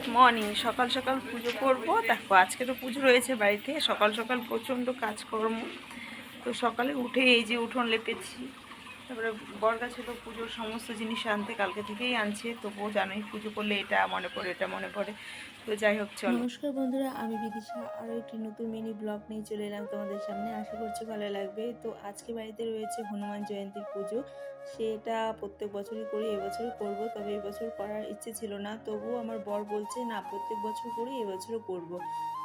Good morning সকাল সকাল পুজো করব। দেখো, আজকে তো পুজো রয়েছে বাড়িতে। সকাল সকাল প্রচণ্ড কাজকর্ম। তো সকালে উঠে এই যে উঠোন লেপেছি। তারপরে বর্গা ছিল পুজোর সমস্ত জিনিস আনতে কালকে থেকেই আনছে তবুও জানোই পুজো করলে এটা মনে পড়ে এটা মনে পড়ে। তো যাই হোক চলো। নমস্কার বন্ধুরা আমি বিদিশা আরও একটি নতুন মিনি ব্লগ নিয়ে চলে এলাম তোমাদের সামনে। আশা করছি ভালো লাগবে। তো আজকে বাড়িতে রয়েছে হনুমান জয়ন্তীর পুজো। সেটা প্রত্যেক বছরই করি এবছরও করব তবে এবছর করার ইচ্ছে ছিল না। তবুও আমার বর বলছে না প্রত্যেক বছর করি এবছরও করব।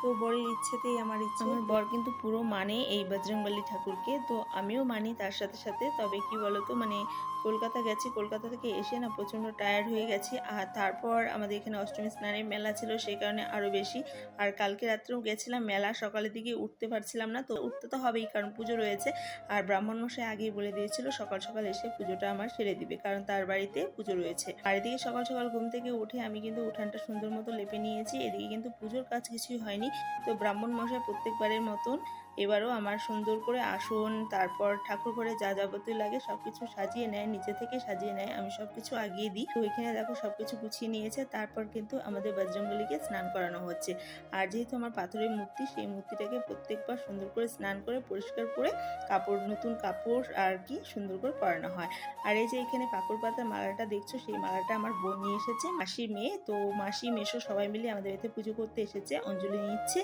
তো বরের ইচ্ছেতেই আমার ইচ্ছে। আমার বর কিন্তু পুরো মানে এই বজরংবলী ঠাকুরকে। তো আমিও মানি তার সাথে সাথে তবে কি বলতো মানে কলকাতা গেছি, কলকাতা থেকে এসে না প্রচণ্ড টায়ার্ড হয়ে গেছি। আর তারপর আমাদের এখানে অষ্টমী স্নানের মেলা ছিল, সেই কারণে আরও বেশি। আর কালকে রাত্রেও গেছিলাম মেলা, সকালের দিকে উঠতে পারছিলাম না। তো উঠতে তো হবেই, কারণ পুজো রয়েছে। আর ব্রাহ্মণ মশাই আগেই বলে দিয়েছিল, সকাল সকাল এসে পুজোটা আমার সেরে দিবে, কারণ তার বাড়িতে পুজো রয়েছে। আর এদিকে সকাল সকাল ঘুম থেকে উঠে আমি কিন্তু উঠানটা সুন্দর মতো লেপে নিয়েছি। এদিকে কিন্তু পুজোর কাজ কিছুই হয়নি। তো ব্রাহ্মণ মশাই প্রত্যেকবারের মতন এবারও আমার সুন্দর করে আসন, তারপর ঠাকুর ঘরে যা যাবতীয় লাগে সব কিছু সাজিয়ে নেয় নিচে থেকে সাজিয়ে নেয়, আমি সব কিছু আগিয়ে দিই। তো এখানে দেখো সব কিছু গুছিয়ে নিয়েছে, তারপর কিন্তু আমাদের বজরঙ্গলিকে স্নান করানো হচ্ছে। আর যেহেতু আমার পাথরের মূর্তি, সেই মূর্তিটাকে প্রত্যেকবার সুন্দর করে স্নান করে, পরিষ্কার করে কাপড়, নতুন কাপড় আর কি সুন্দর করে পরানো হয়। আর এই যে এখানে পাকড় পাতার মালাটা দেখছ, সেই মালাটা আমার বোন নিয়ে এসেছে, মাসির মেয়ে। তো মাসি মেশো সবাই মিলে আমাদের এতে পুজো করতে এসেছে, অঞ্জলি নিচ্ছে।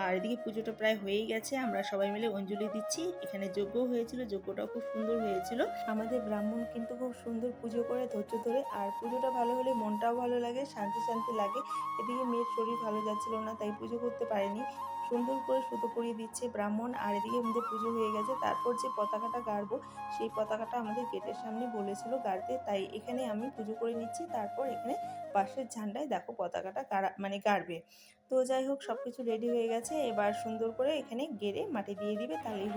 আর এদিকে পুজোটা প্রায় হয়েই গেছে আমরা সবাই মিলে অঞ্জলি দিচ্ছি। এখানে যজ্ঞ হয়েছিল, যজ্ঞটাও খুব সুন্দর হয়েছিল। আমাদের ব্রাহ্মণ কিন্তু খুব সুন্দর পুজো করে ধৈর্য ধরে, আর পুজোটা ভালো হলে মনটাও ভালো লাগে, শান্তি শান্তি লাগে। এদিকে মেয়ের শরীর ভালো যাচ্ছিল না, তাই পুজো করতে পারেনি। সুন্দর করে সুতো পরিয়ে দিচ্ছে ব্রাহ্মণ, আর এদিকে আমাদের পুজো হয়ে গেছে। তারপর যে পতাকাটা গাড়বো, সেই পতাকাটা আমাদের গেটের সামনে বলেছিল গাড়তে। তাই এখানে আমি পুজো করে নিচ্ছি। তারপর এখানে পাশের ঝান্ডায় দেখো পতাকাটা গাড়া মানে গাড়বে। তো যাই হোক সব কিছু রেডি হয়ে গেছে। এবার সুন্দর করে এখানে গেড়ে মাটি দিয়ে দিবে, তাহলেই